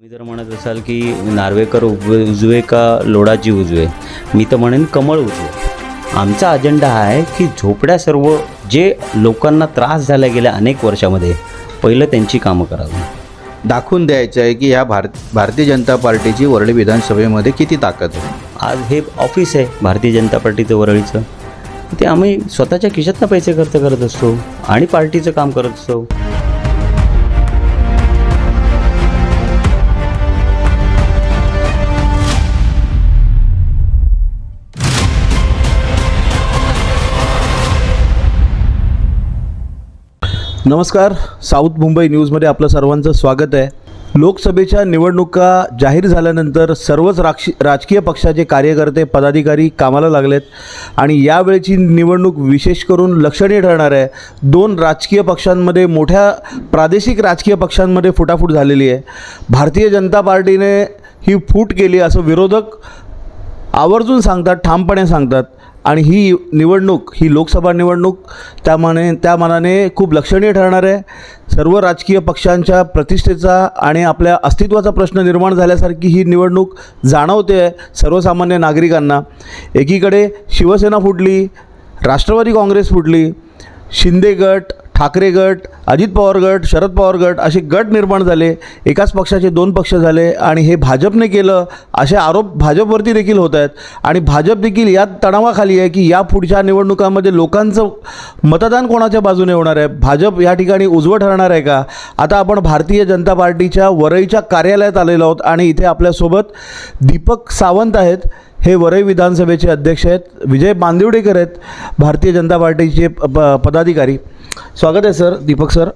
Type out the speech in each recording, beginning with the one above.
तुम्ही जर म्हणत असाल की नार्वेकर उजवे उजवे का लोडाची उजवे? मी तर म्हणेन कमळ उजवे. आमचा अजेंडा हा आहे की झोपड्या सर्व जे लोकांना त्रास झाला गेल्या अनेक वर्षामध्ये पहिलं त्यांची कामं करावी. दाखवून द्यायचं आहे की या भारत भारतीय जनता पार्टीची वरळी विधानसभेमध्ये किती ताकद आहे? आज हे ऑफिस आहे भारतीय जनता पार्टीचं वरळीचं. ते आम्ही स्वतःच्या खिशातनं पैसे खर्च करत असतो आणि पार्टीचं काम करत असतो. नमस्कार साऊथ मुंबई न्यूजमध्ये आपलं सर्वांचं स्वागत आहे. लोकसभेच्या निवडणुका जाहीर झाल्यानंतर सर्वच राक्षी राजकीय पक्षाचे कार्यकर्ते पदाधिकारी कामाला लागलेत आणि यावेळची निवडणूक विशेष करून लक्षणीय ठरणार आहे. दोन राजकीय पक्षांमध्ये मोठ्या प्रादेशिक राजकीय पक्षांमध्ये फुटाफूट झालेली आहे. भारतीय जनता पार्टीने ही फूट केली असं विरोधक आवर्जून सांगतात ठामपणे सांगतात. आणि ही निवडणूक ही लोकसभा निवडणूक त्यामाने त्या मानाने खूप लक्षणीय ठरणार आहे. सर्व राजकीय पक्षांच्या प्रतिष्ठेचा आणि आपल्या अस्तित्वाचा प्रश्न निर्माण झाल्यासारखी ही निवडणूक जाणवते आहे सर्वसामान्य नागरिकांना. एकीकडे शिवसेना फुटली राष्ट्रवादी काँग्रेस फुटली शिंदे गट ठाकरे गट अजित पवार गट शरद पवार गट असे गट निर्माण झाले. एकाच पक्षाचे दोन पक्ष झाले आणि हे भाजपने केलं असे आरोप भाजपवरती देखील होत आहेत. आणि भाजप देखील या तणावाखाली आहे की या पुढच्या निवडणुकांमध्ये लोकांचं मतदान कोणाच्या बाजूने होणार आहे? भाजप या ठिकाणी उजवं ठरणार आहे का? आता आपण भारतीय जनता पार्टीच्या वरईच्या कार्यालयात आलेलो आहोत आणि इथे आपल्यासोबत दीपक सावंत आहेत. हे वरई विधानसभेचे अध्यक्ष आहेत. विजय बांदिवडेकर आहेत. भारतीय जनता पार्टीचे प प- पदाधिकारी. स्वागत आहे सर. दीपक सर.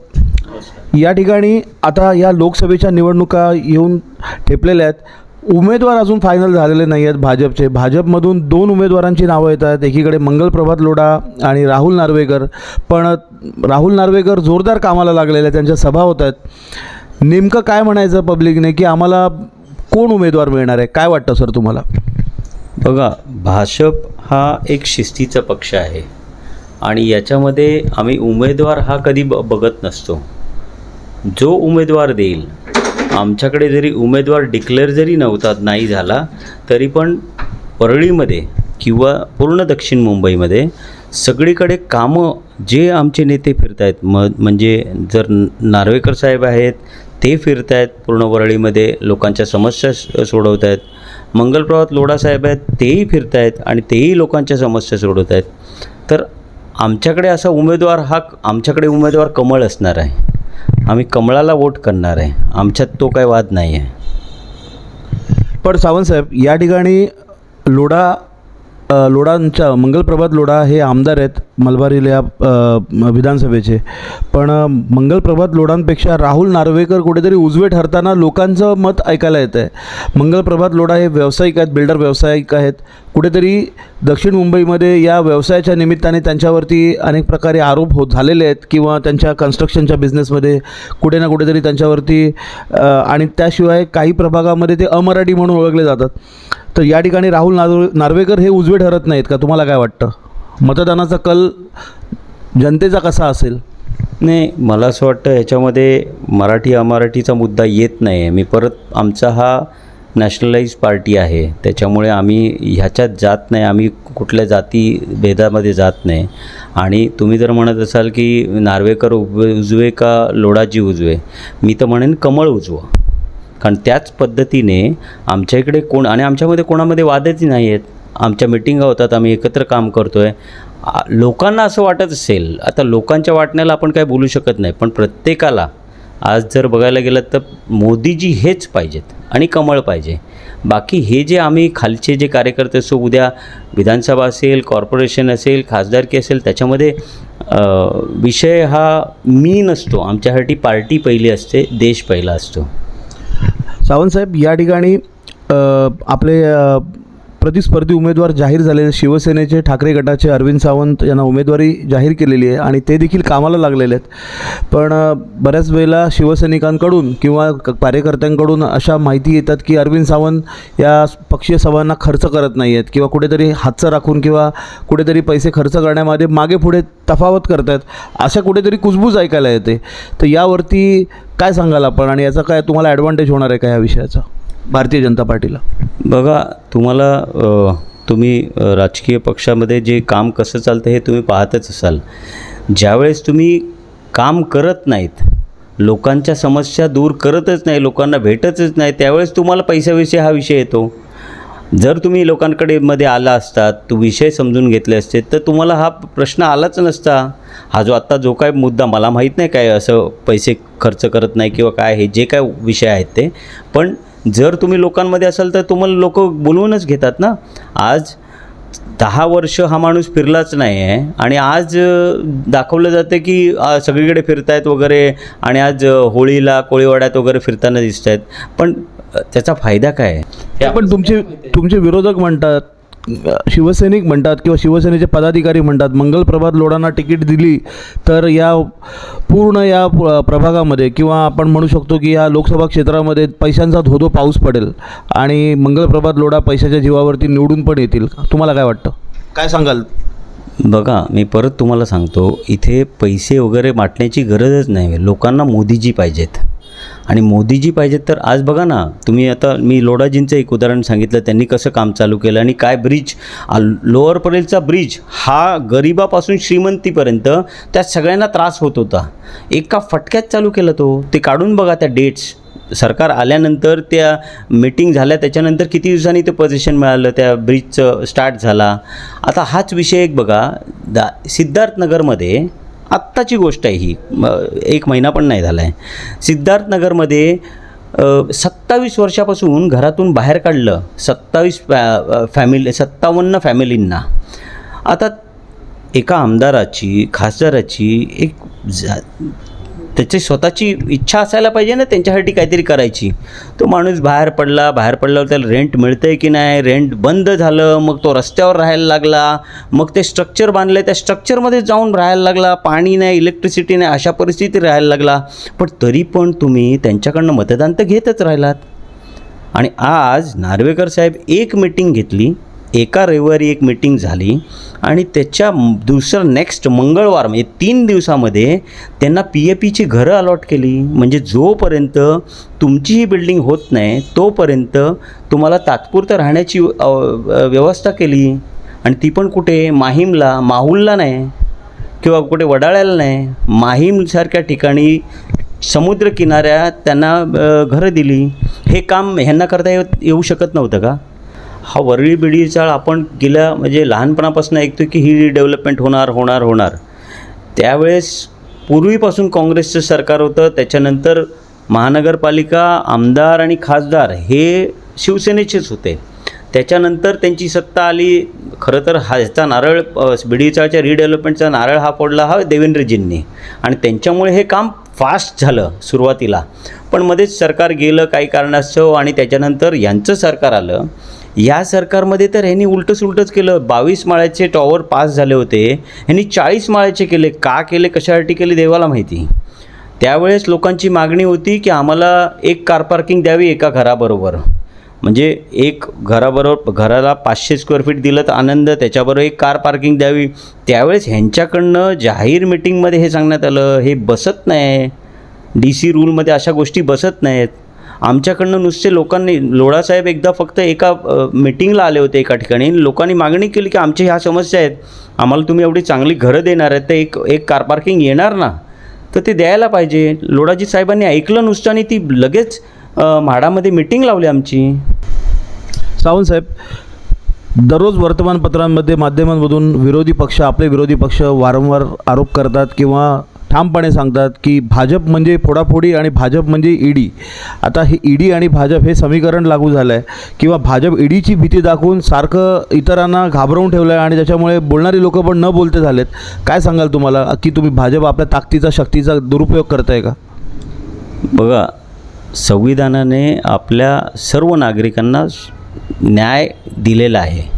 या ठिकाणी आता या लोकसभेच्या निवडणुका येऊन ठेपलेल्या आहेत. उमेदवार अजून फायनल झालेले नाही आहेत भाजपचे. भाजपमधून दोन उमेदवारांची नावं येत आहेत. एकीकडे मंगल प्रभात लोढा आणि राहुल नार्वेकर. पण राहुल नार्वेकर जोरदार कामाला लागलेले आहेत. त्यांच्या सभा होत आहेत. नेमकं काय म्हणायचं पब्लिकने की आम्हाला कोण उमेदवार मिळणार आहे? काय वाटतं सर तुम्हाला? बघा भाजप हा एक शिस्तीचा पक्ष आहे. आणि याच्यामध्ये आम्ही उमेदवार हा कधी ब बघत नसतो. जो उमेदवार देईल आमच्याकडे जरी उमेदवार डिक्लेअर जरी नव्हता नाही झाला तरी पण परळीमध्ये किंवा पूर्ण दक्षिण मुंबईमध्ये सगळीकडे कामं जे आमचे नेते फिरत आहेत म म्हणजे जर नार्वेकर साहेब आहेत ते फिरत आहेत पूर्ण वरळीमध्ये लोकांच्या समस्या सोडवत आहेत मंगलप्रभात लोढा साहेब आहेत तेही फिरत आहेत आणि तेही लोकांच्या समस्या सोडवत आहेत तर आमच्याकडे असा उमेदवार हा आमच्याकडे उमेदवार कमळ असणार आहे. आम्ही कमळाला वोट करणार आहे. आमच्यात तो काही वाद नाही आहे पण सावंतसाहेब या ठिकाणी लोढा लोडांच्या मंगलप्रभात लोढा हे आमदार आहेत मलबारील या विधानसभेचे. पण मंगलप्रभात लोढांपेक्षा राहुल नार्वेकर कुठेतरी उजवे ठरताना लोकांचं मत ऐकायला येतं आहे मंगलप्रभात लोढा हे व्यावसायिक आहेत बिल्डर व्यावसायिक आहेत. कुठेतरी दक्षिण मुंबईमध्ये या व्यवसायाच्या निमित्ताने त्यांच्यावरती अनेक प्रकारे आरोप होत झालेले आहेत किंवा त्यांच्या कन्स्ट्रक्शनच्या बिझनेसमध्ये कुठे ना कुठेतरी त्यांच्यावरती आणि त्याशिवाय काही प्रभागामध्ये ते अमराठी म्हणून ओळखले जातात. तर या ठिकाणी राहुल नार्वे नार्वेकर हे उजवे ठरत नाहीत का? तुम्हाला काय वाटतं? मतदानाचा कल जनतेचा कसा असेल? नाही मला असं वाटतं ह्याच्यामध्ये मराठी अमराठीचा मुद्दा येत नाही आहे मी परत आमचा हा नॅशनलाइज पार्टी आहे. त्याच्यामुळे आम्ही ह्याच्यात जात नाही. आम्ही कुठल्या जाती भेदामध्ये जात नाही. आणि तुम्ही जर म्हणत असाल की नार्वेकर उजवे उजवे का लोडाजी उजवे? मी तर म्हणेन कमळ उजवं. कारण त्याच पद्धतीने आमच्या इकडे कोण आणि आमच्यामध्ये कोणामध्ये वादच नाही आहेत आमच्या मिटिंगा होतात आम्ही एकत्र काम करतो आहे लोकांना असं वाटत असेल आता लोकांच्या वाटण्याला आपण काय बोलू शकत नाही पण प्रत्येकाला आज जर बघायला गेलं तर मोदीजी हेच पाहिजेत आणि कमळ पाहिजे. बाकी हे जे आम्ही खालचे जे कार्यकर्ते असो उद्या विधानसभा असेल कॉर्पोरेशन असेल खासदारकी असेल त्याच्यामध्ये विषय हा मी नसतो. आमच्यासाठी पार्टी पहिली असते देश पहिला असतो. सावंतसाहेब या ठिकाणी आपले प्रतिस्पर्धी उमेदवार जाहीर झालेले शिवसेनेचे ठाकरे गटाचे अरविंद सावंत यांना उमेदवारी जाहीर केलेली आहे आणि ते देखील कामाला लागलेले आहेत. पण बऱ्याच वेळेला शिवसैनिकांकडून किंवा क- कार्यकर्त्यांकडून अशा माहिती येतात की अरविंद सावंत या पक्षीय सभांना खर्च करत नाही आहेत किंवा कुठेतरी हातचं राखून किंवा कुठेतरी पैसे खर्च करण्यामध्ये मागे पुढे तफावत करतात अशा कुठेतरी कुजबूज ऐकायला येते. तर यावरती काय सांगाल आपण आणि याचा काय तुम्हाला ॲडव्हान्टेज होणार आहे का या विषयाचा? भारतीय जनता पार्टीला. बघा तुम्हाला तुम्ही राजकीय पक्षामध्ये जे काम कसं चालतं हे तुम्ही पाहतच असाल. ज्यावेळेस तुम्ही काम करत नाहीत लोकांच्या समस्या दूर करतच नाही लोकांना भेटतच नाही त्यावेळेस तुम्हाला पैशाविषयी हा विषय येतो. जर तुम्ही लोकांकडे मध्ये आला असतात तो विषय समजून घेतले असते तर तुम्हाला हा प्रश्न आलाच नसता. हा जो आत्ता जो काय मुद्दा मला माहीत नाही काय असं पैसे खर्च करत नाही किंवा काय हे जे काय विषय आहेत ते. पण जर तुम्ही लोकांमध्ये असाल तर तुम्हाला लोक बोलवूनच घेतात ना. आज दहा वर्ष हा माणूस फिरलाच नाही आहे आणि आज दाखवलं जातं की सगळीकडे फिरतायत वगैरे आणि आज होळीला कोळीवाड्यात वगैरे फिरताना दिसत आहेत पण त्याचा फायदा काय आहे? हे पण तुमचे तुमचे विरोधक म्हणतात शिवसैनिक म्हणतात किंवा शिवसेनेचे पदाधिकारी म्हणतात मंगल प्रभात लोढांना तिकीट दिली तर या पूर्ण या प्रभागामध्ये किंवा आपण म्हणू शकतो की या लोकसभा क्षेत्रामध्ये पैशांचा धोधो पाऊस पडेल आणि मंगल प्रभात लोढा पैशाच्या जीवावरती निवडून पण येतील. तुम्हाला काय वाटतं? काय सांगाल? बघा मी परत तुम्हाला सांगतो इथे पैसे वगैरे वाटण्याची गरजच नाही. लोकांना मोदीजी पाहिजेत. आणि मोदीजी पाहिजेत तर आज बघा ना तुम्ही आता मी लोडाजींचं एक उदाहरण सांगितलं त्यांनी कसं काम चालू केलं आणि काय ब्रिज लोअर परेलचा ब्रिज हा गरिबापासून श्रीमंतीपर्यंत त्या सगळ्यांना त्रास होत होता. एका फटक्यात चालू केला तो. ते काढून बघा त्या डेट्स सरकार आल्यानंतर त्या मीटिंग झाल्या त्याच्यानंतर किती दिवसांनी ते पोझिशन मिळालं त्या ब्रिजचं स्टार्ट झाला. आता हाच विषय एक बघा. दा सिद्धार्थनगरमध्ये आत्ताची गोष्ट आहे ही. म- एक महिना पण नाही झाला आहे सिद्धार्थनगरमध्ये सत्तावीस वर्षापासून घरातून बाहेर काढलं सत्तावीस फॅ फॅमिली सत्तावन्न फॅमिलींना. आता एका आमदाराची खासदाराची एक जा त्याची स्वतःची इच्छा असायला पाहिजे ना त्यांच्यासाठी काहीतरी करायची. तो माणूस बाहेर पडला बाहेर पडल्यावर त्याला रेंट मिळतं आहे की नाही? रेंट बंद झालं मग तो रस्त्यावर राहायला लागला मग ते स्ट्रक्चर बांधलं त्या स्ट्रक्चरमध्ये जाऊन राहायला लागला पाणी नाही इलेक्ट्रिसिटी नाही अशा परिस्थितीत राहायला लागला. पण तरी पण तुम्ही त्यांच्याकडनं मतदान तर घेतच राहिलात. आणि आज नार्वेकर साहेब एक मीटिंग घेतली एका रविवारी एक मीटिंग झाली आणि त्याच्या दुसरं नेक्स्ट मंगळवार म्हणजे तीन दिवसामध्ये त्यांना पी ए पीची घरं अलॉट केली. म्हणजे जोपर्यंत तुमची ही बिल्डिंग होत नाही तोपर्यंत तुम्हाला तात्पुरतं राहण्याची व्यवस्था केली. आणि ती पण कुठे? माहीमला. माहुलला नाही. किंवा कुठे? वडाळ्याला नाही. माहीमसारख्या ठिकाणी समुद्रकिनाऱ्यात त्यांना घरं दिली. हे काम ह्यांना करता येऊ येऊ शकत नव्हतं का? हा वरळी बिडी चाळ आपण गेल्या म्हणजे लहानपणापासून ऐकतो की ही डेव्हलपमेंट होणार होणार होणार. त्यावेळेस पूर्वीपासून काँग्रेसचं सरकार होतं त्याच्यानंतर महानगरपालिका आमदार आणि खासदार हे शिवसेनेचेच होते. त्याच्यानंतर त्यांची सत्ता आली. खरं तर हा ह्याचा नारळ बिडीचाळच्या रिडेव्हलपमेंटचा नारळ हा फोडला हा देवेंद्रजींनी. आणि त्यांच्यामुळे हे काम फास्ट झालं सुरुवातीला. पण मध्येच सरकार गेलं काही कारणास्तव आणि त्याच्यानंतर यांचं सरकार आलं. या सरकारमध्ये तर ह्यांनी उलटंच उलटंच केलं. बावीस माळ्याचे टॉवर पास झाले होते. ह्यांनी चाळीस माळ्याचे केले. का केले? कशासाठी केले? देवाला माहिती. त्यावेळेस लोकांची मागणी होती की आम्हाला एक कार पार्किंग द्यावी एका घराबरोबर. म्हणजे एक घराबरोबर घराला पाचशे स्क्वेअर फीट दिलं तर आनंद त्याच्याबरोबर एक कार पार्किंग द्यावी. त्यावेळेस ह्यांच्याकडनं जाहीर मिटिंगमध्ये हे सांगण्यात आलं. हे बसत नाही. डी सी रूलमध्ये अशा गोष्टी बसत नाहीत. आमच्याकडनं नुसते लोकांनी लोढासाहेब एकदा फक्त एका मिटिंगला आले होते एका ठिकाणी. लोकांनी मागणी केली की आमच्या ह्या समस्या आहेत. आम्हाला तुम्ही एवढी चांगली घरं देणार आहेत तर एक एक कार पार्किंग येणार ना? तर ते द्यायला पाहिजे. लोढाजी साहेबांनी ऐकलं नुसतं आणि ती लगेच म्हाडामध्ये मिटिंग लावली आमची. सावंत साहेब दररोज वर्तमानपत्रांमध्ये माध्यमांमधून विरोधी पक्ष आपले विरोधी पक्ष वारंवार आरोप करतात किंवा ठामपणे सांगतात की भाजप म्हणजे फोडाफोडी आणि भाजप म्हणजे ईडी. आता हे ईडी आणि भाजप हे समीकरण लागू झालं आहे किंवा भाजप ईडीची भीती दाखवून सारखं इतरांना घाबरवून ठेवलं आहे आणि त्याच्यामुळे बोलणारी लोकं पण न बोलते झालेत. काय सांगाल तुम्हाला की तुम्ही भाजप आपल्या ताकदीचा शक्तीचा दुरुपयोग करताय का? बघा संविधानाने आपल्या सर्व नागरिकांना न्याय दिलेला आहे.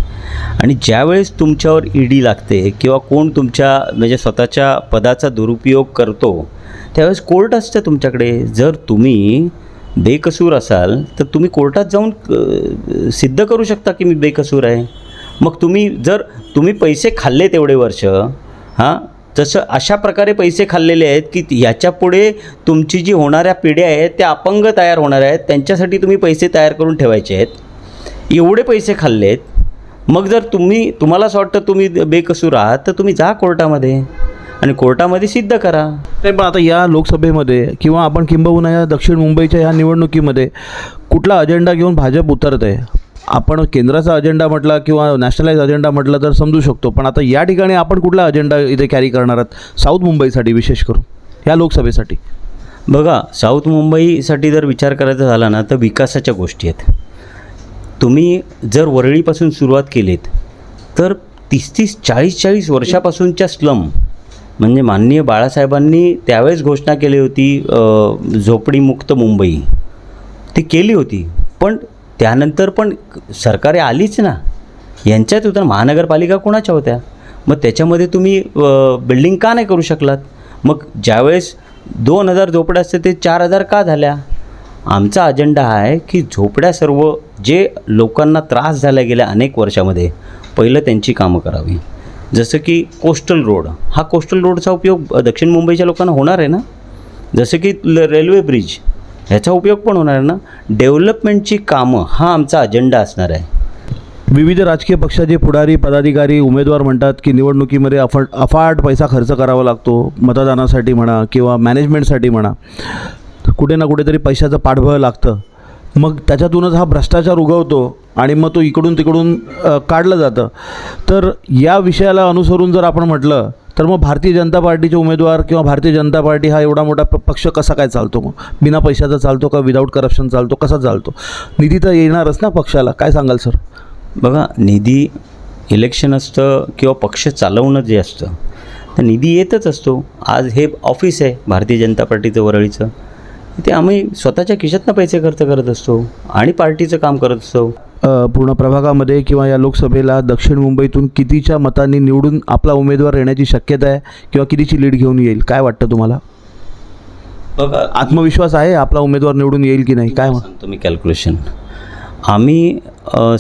आणि ज्यावेळेस तुमच्यावर ईडी लागते किंवा कोण तुमच्या म्हणजे स्वतःच्या पदाचा दुरुपयोग करतो त्यावेळेस कोर्ट असतं तुमच्याकडे. जर तुम्ही बेकसूर असाल तर तुम्ही कोर्टात जाऊन सिद्ध करू शकता की मी बेकसूर आहे. मग तुम्ही जर तुम्ही पैसे खाल्ले तेवढे वर्ष हां तसं अशा प्रकारे पैसे खाल्लेले आहेत की ह्याच्यापुढे तुमची जी होणाऱ्या पिढ्या आहेत त्या अपंग तयार होणार आहेत त्यांच्यासाठी तुम्ही पैसे तयार करून ठेवायचे आहेत. एवढे पैसे खाल्ले आहेत मग जर तुम्ही तुम्हाला असं वाटतं तुम्ही बेकसूर आहात तर तुम्ही जा कोर्टामध्ये आणि कोर्टामध्ये सिद्ध करा. नाही पण आता या लोकसभेमध्ये किंवा आपण किंबहुना या दक्षिण मुंबईच्या ह्या निवडणुकीमध्ये कुठला अजेंडा घेऊन भाजप उतरत आहे? आपण केंद्राचा अजेंडा म्हटला किंवा नॅशनलाइज अजेंडा म्हटलं तर समजू शकतो पण आता या ठिकाणी आपण कुठला अजेंडा इथे कॅरी करणार आहात? साऊथ मुंबईसाठी विशेष करून ह्या लोकसभेसाठी. बघा साऊथ मुंबईसाठी जर विचार करायचा झाला ना तर विकासाच्या गोष्टी आहेत. तुम्ही जर वरळीपासून सुरुवात केलीत तर तीस तीस चाळीस चाळीस वर्षापासूनच्या स्लम म्हणजे माननीय बाळासाहेबांनी त्यावेळेस घोषणा केली होती झोपडीमुक्त मुंबई. ती केली होती पण त्यानंतर पण सरकारे आलीच ना. यांच्यात होतं महानगरपालिका कोणाच्या होत्या? मग त्याच्यामध्ये तुम्ही बिल्डिंग का नाही करू शकलात? मग ज्यावेळेस दोन हजार झोपड्या असते ते चार हजार का झाल्या? आमचा अजेंडा आहे की झोपड्या सर्व जे लोकांना त्रास झाला गेल्या अनेक वर्षामध्ये पहिलं त्यांची कामं करावी. जसं की कोस्टल रोड हा कोस्टल रोडचा उपयोग दक्षिण मुंबईच्या लोकांना होणार आहे ना? जसं की ल- रेल्वे ब्रिज ह्याचा उपयोग पण होणार आहे ना? डेव्हलपमेंटची कामं हा आमचा अजेंडा असणार आहे. विविध राजकीय पक्षाचे पुढारी पदाधिकारी उमेदवार म्हणतात की निवडणुकीमध्ये अफाट अफाट पैसा खर्च करावा लागतो मतदानासाठी म्हणा किंवा मॅनेजमेंटसाठी म्हणा. कुठे ना कुठेतरी पैशाचं पाठबळ लागतं. मग त्याच्यातूनच हा भ्रष्टाचार उगवतो आणि मग तो इकडून तिकडून काढलं जातं. तर या विषयाला अनुसरून जर आपण म्हटलं तर मग भारतीय जनता पार्टीचे उमेदवार किंवा भारतीय जनता पार्टी हा एवढा मोठा पक्ष कसा काय चालतो मग? बिना पैशाचा चालतो का विदाऊट करप्शन चालतो? कसा चालतो? निधी तर येणारच ना पक्षाला. काय सांगाल सर? बघा निधी इलेक्शन असतं किंवा पक्ष चालवणं जे असतं तर निधी येतच असतो. आज हे ऑफिस आहे भारतीय जनता पार्टीचं वरळीचं. ते आम्ही स्वतःच्या खिशातनं पैसे खर्च करत असतो आणि पार्टीचं काम करत असतो. पूर्ण प्रभागामध्ये किंवा या लोकसभेला दक्षिण मुंबईतून कितीच्या मतांनी निवडून आपला उमेदवार येण्याची शक्यता आहे किंवा कितीची लीड घेऊन येईल? काय वाटतं तुम्हाला? बघा आत्मविश्वास आहे आपला उमेदवार निवडून येईल की नाही? काय सांगतो मी कॅल्क्युलेशन आम्ही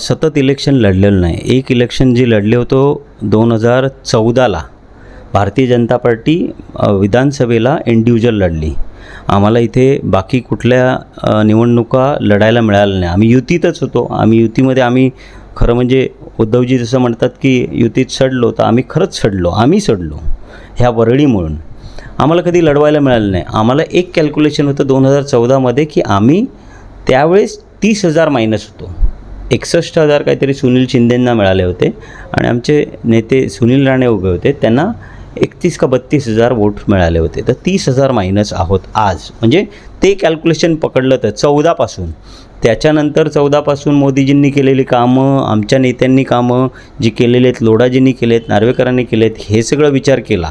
सतत इलेक्शन लढलेलं नाही. एक इलेक्शन जे लढले होतो दोन हजार चौदाला भारतीय जनता पार्टी विधानसभेला इंडिव्हिज्युअल लढली. आम्हाला इथे बाकी कुठल्या निवडणुका लढायला मिळाल्या नाही. आम्ही युतीतच होतो. आम्ही युतीमध्ये आम्ही खरं म्हणजे उद्धवजी जसं म्हणतात की युतीत सडलो तर आम्ही खरंच सडलो. आम्ही सडलो ह्या वरळीमुळून. आम्हाला कधी लढवायला मिळालं नाही. आम्हाला एक कॅल्क्युलेशन होतं दोन हजार चौदामध्ये की आम्ही त्यावेळेस तीस हजार मायनस होतो. एकसष्ट हजार काहीतरी सुनील शिंदेंना मिळाले होते आणि आमचे नेते सुनील राणे उभे होते. त्यांना एकतीस का बत्तीस हजार वोट मिळाले होते. तर तीस हजार मायनस आहोत आज. म्हणजे ते कॅल्क्युलेशन पकडलं तर चौदापासून त्याच्यानंतर चौदापासून मोदीजींनी केलेली कामं आमच्या नेत्यांनी कामं जी केलेली आहेत लोढाजींनी आहेत नार्वेकरांनी केले आहेत हे सगळं विचार केला.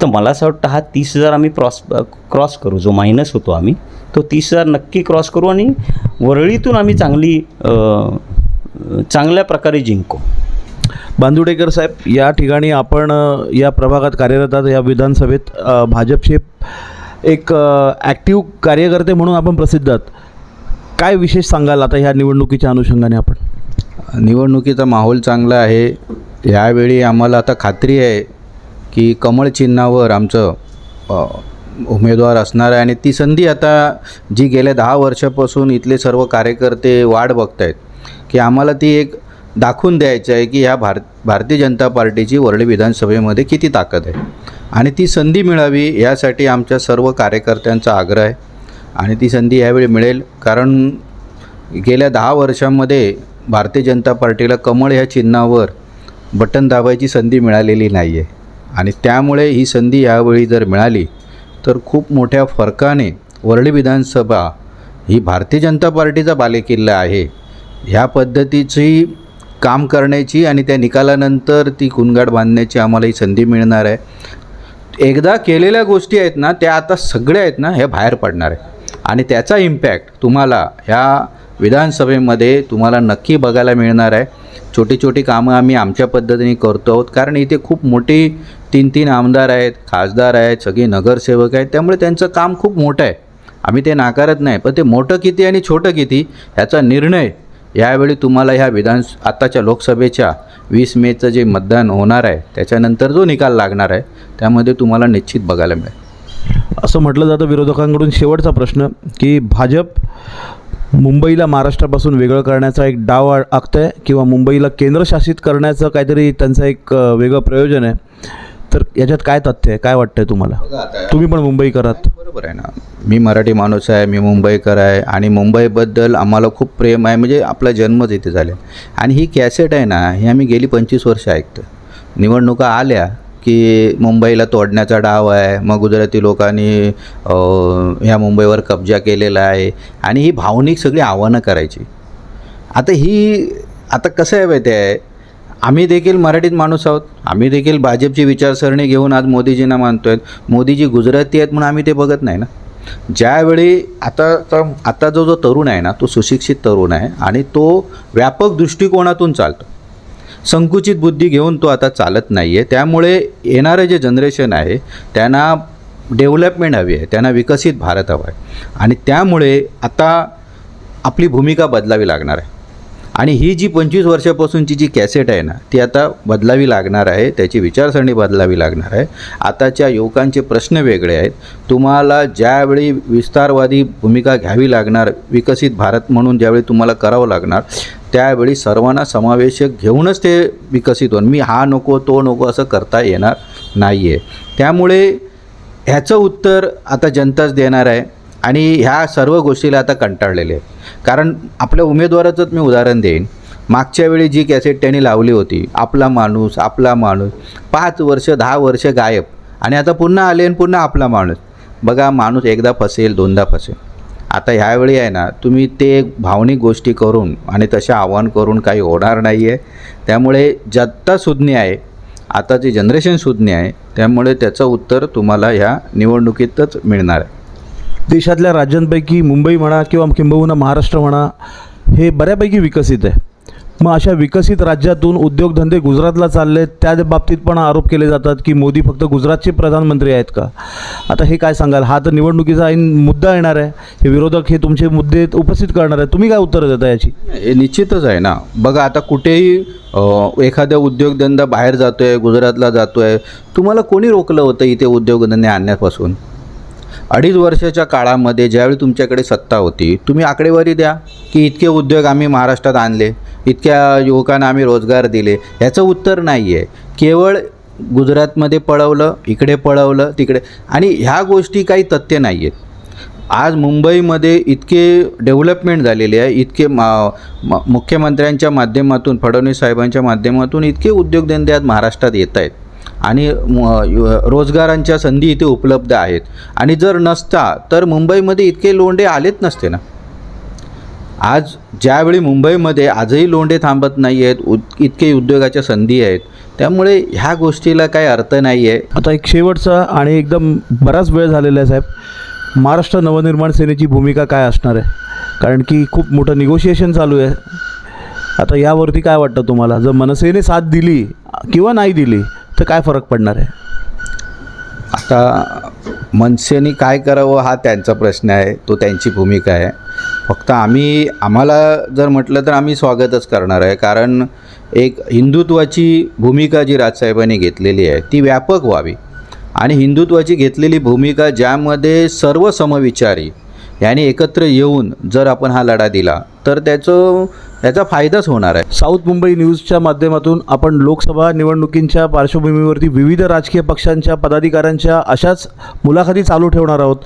तर मला असं वाटतं हा तीस हजार आम्ही क्रॉस क्रॉस करू. जो मायनस होतो आम्ही तो तीस हजार नक्की क्रॉस करू आणि वरळीतून आम्ही चांगली चांगल्या प्रकारे जिंकू. बांदुडेकर साहेब या ठिकाणी आपण या प्रभागात कार्यरत आहात या विधानसभेत भाजपचे एक ॲक्टिव्ह कार्यकर्ते म्हणून आपण प्रसिद्ध आहात. काय विशेष सांगाल आता ह्या निवडणुकीच्या अनुषंगाने आपण? निवडणुकीचा माहोल चांगला आहे. यावेळी आम्हाला आता खात्री आहे की कमळ चिन्हावर आमचं उमेदवार असणार आहे आणि ती संधी आता जी गेल्या दहा वर्षापासून इथले सर्व कार्यकर्ते वाट बघत आहेत की आम्हाला ती एक दाखवून द्यायचं आहे की ह्या भार भारतीय जनता पार्टीची वरळी विधानसभेमध्ये किती ताकद आहे. आणि ती संधी मिळावी यासाठी आमच्या सर्व कार्यकर्त्यांचा आग्रह आहे. आणि ती संधी यावेळी मिळेल कारण गेल्या दहा वर्षांमध्ये भारतीय जनता पार्टीला कमळ ह्या चिन्हावर बटन दाबायची संधी मिळालेली नाही आहे. आणि त्यामुळे ही संधी यावेळी जर मिळाली तर खूप मोठ्या फरकाने वरळी विधानसभा ही भारतीय जनता पार्टीचा बालेकिल्ला आहे. ह्या पद्धतीची काम करण्याची आणि त्या निकालानंतर ती कुणगाड बांधण्याची आम्हाला ही संधी मिळणार आहे. एकदा केलेल्या गोष्टी आहेत ना त्या आता सगळ्या आहेत ना ह्या बाहेर पडणार आहे. आणि त्याचा इम्पॅक्ट तुम्हाला ह्या विधानसभेमध्ये तुम्हाला नक्की बघायला मिळणार आहे. छोटी छोटी कामं आम्ही आमच्या पद्धतीने करतो आहोत. कारण इथे खूप मोठी तीन तीन आमदार आहेत खासदार आहेत सगळे नगरसेवक आहेत. त्यामुळे त्यांचं काम खूप मोठं आहे. आम्ही ते नाकारत नाही पण ते मोठं किती आणि छोटं किती ह्याचा निर्णय यावेळी तुम्हाला ह्या विधान आत्ताच्या लोकसभेच्या वीस मेचं जे मतदान होणार आहे त्याच्यानंतर जो निकाल लागणार आहे त्यामध्ये तुम्हाला निश्चित बघायला मिळेल. असं म्हटलं जातं विरोधकांकडून शेवटचा प्रश्न की भाजप मुंबईला महाराष्ट्रापासून वेगळं करण्याचा एक डाव आ- आहे किंवा मुंबईला केंद्रशासित करण्याचं काहीतरी त्यांचं एक वेगळं प्रयोजन आहे. तर याच्यात काय तथ्य आहे? काय वाटतंय तुम्हाला? तुम्ही पण मुंबईकरात बरोबर आहे ना. मी मराठी माणूस आहे मी मुंबईकर आहे आणि मुंबईबद्दल आम्हाला खूप प्रेम आहे. म्हणजे आपला जन्मच इथे झाले. आणि ही कॅसेट आहे ना ही आम्ही गेली पंचवीस वर्ष ऐकतो. निवडणुका आल्या की मुंबईला तोडण्याचा डाव आहे. मग गुजराती लोकांनी ह्या मुंबईवर कब्जा केलेला आहे. आणि ही भावनिक सगळी आव्हानं करायची. आता ही आता कसं आहे माहिती आहे? आम्ही देखील मराठीत माणूस आहोत. आम्ही देखील भाजपची विचारसरणी घेऊन आज मोदीजींना मानतो आहेत मोदीजी गुजराती आहेत म्हणून आम्ही ते बघत नाही ना. ज्यावेळी आता आता आता जो जो तरुण आहे ना तो सुशिक्षित तरुण आहे आणि तो व्यापक दृष्टिकोनातून चालतो. संकुचित बुद्धी घेऊन तो आता चालत नाही आहे त्यामुळे येणारं जे जनरेशन आहे त्यांना डेव्हलपमेंट हवी आहे त्यांना विकसित भारत हवा आहे. आणि त्यामुळे आता आपली भूमिका बदलावी लागणार आहे. आणि ही जी पंचवीस वर्षापासूनची जी कॅसेट आहे ना ती आता बदलावी लागणार आहे त्याची विचारसरणी बदलावी लागणार आहे. आताच्या युवकांचे प्रश्न वेगळे आहेत. तुम्हाला ज्यावेळी विस्तारवादी भूमिका घ्यावी लागणार विकसित भारत म्हणून ज्यावेळी तुम्हाला करावं लागणार त्यावेळी सर्वांना समावेशक घेऊनच ते विकसित होऊन मी हा नको तो नको असं करता येणार नाही आहे त्यामुळे ह्याचं उत्तर आता जनताच देणार आहे. आणि ह्या सर्व गोष्टीला आता कंटाळलेले आहे कारण आपल्या उमेदवाराचंच मी उदाहरण देईन. मागच्या वेळी जी कॅसेट त्यांनी लावली होती आपला माणूस आपला माणूस पाच वर्ष दहा वर्ष गायब. आणि आता पुन्हा आले आणि पुन्हा आपला माणूस. बघा माणूस एकदा फसेल दोनदा फसेल. आता ह्यावेळी आहे ना तुम्ही ते भावनिक गोष्टी करून आणि तशा आव्हान करून काही होणार नाही आहे त्यामुळे जत्ता सुज्ञ आहे आताचे जनरेशन सुज्ञ आहे त्यामुळे त्याचं उत्तर तुम्हाला ह्या निवडणुकीतच मिळणार आहे. देशातल्या राज्यांपैकी मुंबई म्हणा किंवा किंबहुना महाराष्ट्र म्हणा हे बऱ्यापैकी विकसित आहे. मग अशा विकसित राज्यातून उद्योगधंदे गुजरातला चालले त्या बाबतीत पण आरोप केले जातात की मोदी फक्त गुजरातचे प्रधानमंत्री आहेत का? आता हे काय सांगाल? हा तर निवडणुकीचा ऐन मुद्दा येणार आहे. हे विरोधक हे तुमचे मुद्दे उपस्थित करणार आहे तुम्ही काय उत्तर देता याची? हे निश्चितच आहे ना. बघा आता कुठेही एखाद्या एखादा उद्योगधंदा बाहेर जातो आहे गुजरातला जातो आहे तुम्हाला कोणी रोखलं होतं इथे उद्योगधंदे आणण्यापासून? अडीच वर्षाच्या काळामध्ये ज्यावेळी तुमच्याकडे सत्ता होती तुम्ही आकडेवारी द्या की इतके उद्योग आम्ही महाराष्ट्रात आणले इतक्या युवकांना आम्ही रोजगार दिले. याचं उत्तर नाही आहे केवळ गुजरातमध्ये पळवलं इकडे पळवलं तिकडे. आणि ह्या गोष्टी काही तथ्य नाही आहेत आज मुंबईमध्ये इतके डेव्हलपमेंट झालेले आहे इतके मा मुख्यमंत्र्यांच्या माध्यमातून फडणवीस साहेबांच्या माध्यमातून इतके उद्योगधंदे आज महाराष्ट्रात येत आहेत. आणि रोजगारांच्या संधी इथे उपलब्ध आहेत. आणि जर नसता तर मुंबईमध्ये इतके लोंढे आलेच नसते ना. आज ज्यावेळी मुंबईमध्ये आजही लोंढे थांबत नाही आहेत उद इतके उद्योगाच्या संधी आहेत त्यामुळे ह्या गोष्टीला काही अर्थ नाही आहे आता एक शेवटचा आणि एकदम बराच वेळ झालेला आहे साहेब. महाराष्ट्र नवनिर्माण सेनेची भूमिका काय असणार आहे? कारण की खूप मोठं निगोशिएशन चालू आहे. आता यावरती काय वाटतं तुम्हाला? जर मनसेने साथ दिली किंवा नाही दिली तर काय फरक पडणार आहे? आता मनसेने काय करावं हा त्यांचा प्रश्न आहे तो त्यांची भूमिका आहे. फक्त आम्ही आम्हाला जर म्हटलं तर आम्ही स्वागतच करणार आहे कारण एक हिंदुत्वाची भूमिका जी राजसाहेबांनी घेतलेली आहे ती व्यापक व्हावी. आणि हिंदुत्वाची घेतलेली भूमिका ज्यामध्ये सर्व समविचारी यांनी एकत्र येऊन जर आपण हा लढा दिला तर त्याचं याचा फायदाच होणार आहे. साऊथ मुंबई न्यूजच्या माध्यमातून आपण लोकसभा निवडणुकींच्या पार्श्वभूमीवरती विविध राजकीय पक्षांच्या पदाधिकाऱ्यांच्या अशाच मुलाखती चालू ठेवणार आहोत.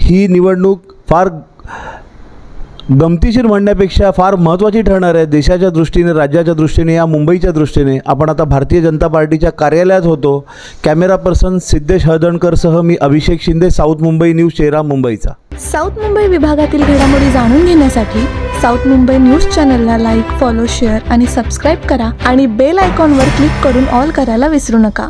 ही निवडणूक फार गमतीशीर म्हणण्यापेक्षा फार महत्त्वाची ठरणार आहे देशाच्या दृष्टीने राज्याच्या दृष्टीने या मुंबईच्या दृष्टीने. आपण आता भारतीय जनता पार्टीच्या कार्यालयात होतो. कॅमेरा पर्सन सिद्धेश हळदणकरसह मी अभिषेक शिंदे साऊथ मुंबई न्यूज चेहरा मुंबईचा. साऊथ मुंबई विभागातील घडामोडी जाणून घेण्यासाठी साऊथ मुंबई न्यूज चॅनलला लाईक फॉलो शेअर आणि सबस्क्राईब करा आणि बेल आयकॉनवर क्लिक करून ऑल करायला विसरू नका.